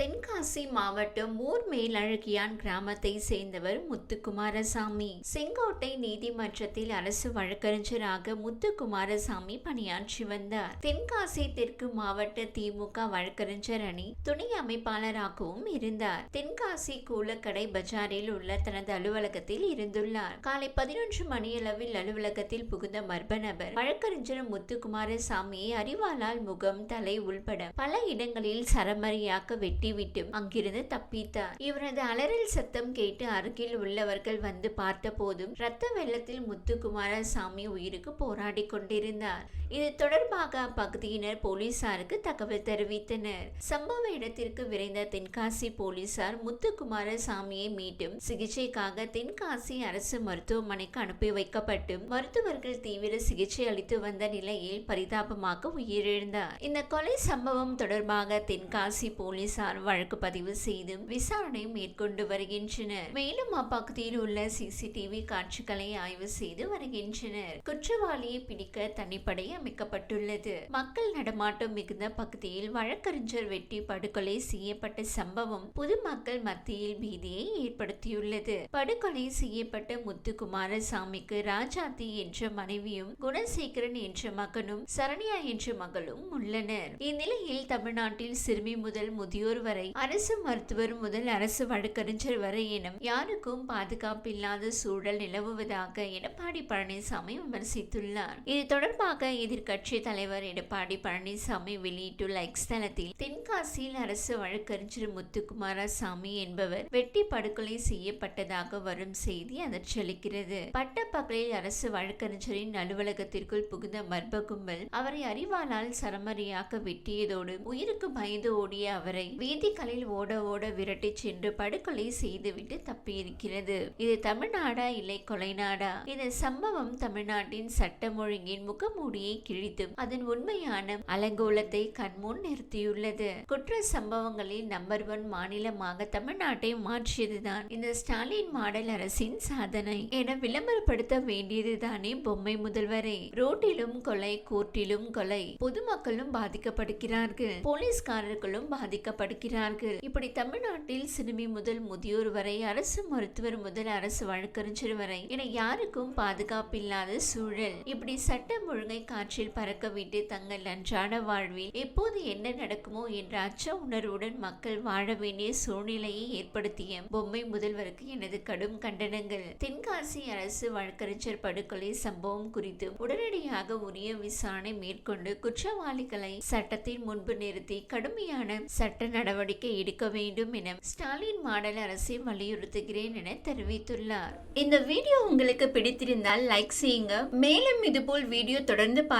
தென்காசி மாவட்டம் ஊர் மேலழகியான் கிராமத்தை சேர்ந்தவர் முத்துக்குமாரசாமி. செங்கோட்டை நீதிமன்றத்தில் அரசு வழக்கறிஞராக முத்துக்குமாரசாமி பணியாற்றி வந்தார். தென்காசி தெற்கு மாவட்ட திமுக வழக்கறிஞர் அணி துணை அமைப்பாளராகவும் இருந்தார். தென்காசி கூலக்கடை பஜாரில் உள்ள தனது அலுவலகத்தில் இருந்துள்ளார். காலை பதினொன்று மணியளவில் அலுவலகத்தில் புகுந்த மர்ம நபர் வழக்கறிஞர் முத்துக்குமாரசாமியை அறிவாளால் முகம் தலை உள்பட பல இடங்களில் சரமரியாக்க வெட்டிவிட்டு அங்கிருந்து தப்பித்தார் இவரது அலறல் சத்தம் கேட்டு அருகில் உள்ளவர்கள் வந்து பார்த்த போதும் ரத்த வெள்ளத்தில் முத்துக்குமாரசாமி உயிருக்கு போராடி கொண்டிருந்தார். இது தொடர்பாக அப்பகுதியினர் போலீசாருக்கு தகவல் தெரிவித்தனர். சம்பவ இடத்திற்கு விரைந்த தென்காசி போலீசார் முத்துக்குமாரசாமியை மீட்டும் சிகிச்சைக்காக தென்காசி அரசு மருத்துவமனைக்கு அனுப்பி வைக்கப்பட்டு மருத்துவர்கள் தீவிர சிகிச்சை அளித்து வந்த நிலையில் பரிதாபமாக உயிரிழந்தார். இந்த கொலை சம்பவம் தொடர்பாக தென்காசி போலீசார் வழக்கு பதிவு செய்து விசாரணை மேற்கொண்டு வருகின்றனர். மேலும் அப்பகுதியில் உள்ள சிசிடிவி காட்சிகளை ஆய்வு செய்து வருகின்றனர். குற்றவாளியை பிடிக்க தனிப்படை அமைக்கப்பட்டுள்ளது மக்கள் நடமாட்டம் மிகுந்த பகுதியில் வழக்கறிஞர் வெட்டி படுகொலை செய்யப்பட்ட சம்பவம் பொதுமக்கள் மத்தியில் பீதியை ஏற்படுத்தியுள்ளது. படுகொலை செய்யப்பட்ட முத்துக்குமாரசாமிக்கு ராஜாத்தி என்ற மனைவியும் குணசேகரன் என்ற மகனும் சரண்யா என்ற மகளும் உள்ளனர். இந்நிலையில் தமிழ்நாட்டில் சிறுமி முதல் முதியோர் வரை அரசு மருத்துவர் முதல் அரசு வழக்கறிஞர் வரை எனும் யாருக்கும் பாதுகாப்பு இல்லாத சூழல் நிலவுவதாக எடப்பாடி பழனிசாமி விமர்சித்துள்ளார். இது தொடர்பாக எதிர்க்கட்சி தலைவர் எடப்பாடி பழனிசாமி வெளியிட்டுள்ள எக்ஸ்தலத்தில் தென்காசியில் அரசு வழக்கறிஞர் முத்துக்குமாரசாமி என்பவர் வெட்டி படுகொலை செய்யப்பட்டதாக வரும் செய்தி அதிர்ச்சியளிக்கிறது பட்டப்பகலில் அரசு வழக்கறிஞரின் அலுவலகத்திற்குள் புகுந்த மர்ம கும்பல் அவரை அறிவாளால் சரமரியாக வெட்டியதோடு உயிருக்கு பயந்து ஓடிய அவரை வீதிகளில் ஓட ஓட விரட்டி சென்று படுகொலை செய்துவிட்டு தப்பியிருக்கிறது. இது தமிழ்நாடா இல்லை கொலைநாடா? இந்த சம்பவம் தமிழ்நாட்டின் சட்டம் ஒழுங்கின் முகமூடியை கிழித்து அதன் உண்மையான அலங்கோலத்தை கண்முன் நிறுத்தியுள்ளது. குற்ற சம்பவங்களில் நம்பர் ஒன் மாநிலமாக தமிழ்நாட்டை மாற்றியதுதான் இந்த ஸ்டாலின் மாடல் அரசின் சாதனை என விளம்பரப்படுத்த வேண்டியதுதானே பொம்மை முதல்வரே. ரோட்டிலும் கொலை கோர்ட்டிலும் கொலை பொதுமக்களும் பாதிக்கப்படுகிறார்கள். போலீஸ்காரர்களும் பாதிக்கப்படுகிறார்கள். இப்படி தமிழ்நாட்டில் சிறுமி முதல் முதியோர் வரை அரசு மருத்துவர் முதல் அரசு வழக்கறிஞர் வரை என யாருக்கும் பாதுகாப்பில்லாத சூழல். இப்படி சட்டம் ஒழுங்கை காற்று காற்றில் பறக்கவிட்டு தங்கள் அன்றாட வாழ்வில் எப்போது என்ன நடக்குமோ என்ற அச்ச உணர்வுடன் மக்கள் வாழ வேண்டிய சூழ்நிலையை ஏற்படுத்திய பொம்மை முதல்வருக்கு எனது கடும் கண்டனங்கள். தென்காசி அரசு வழக்கறிஞர் படுகொலை சம்பவம் குறித்து உடனடியாக உரிய விசாரணை மேற்கொண்டு குற்றவாளிகளை சட்டத்தின் முன்பு நிறுத்தி கடுமையான சட்ட நடவடிக்கை எடுக்க வேண்டும் என ஸ்டாலின் மாடல் அரசை வலியுறுத்துகிறேன் என தெரிவித்துள்ளார். இந்த வீடியோ உங்களுக்கு பிடித்திருந்தால் லைக் செய்யுங்க. மேலும் இதுபோல் வீடியோ தொடர்ந்து பார்க்க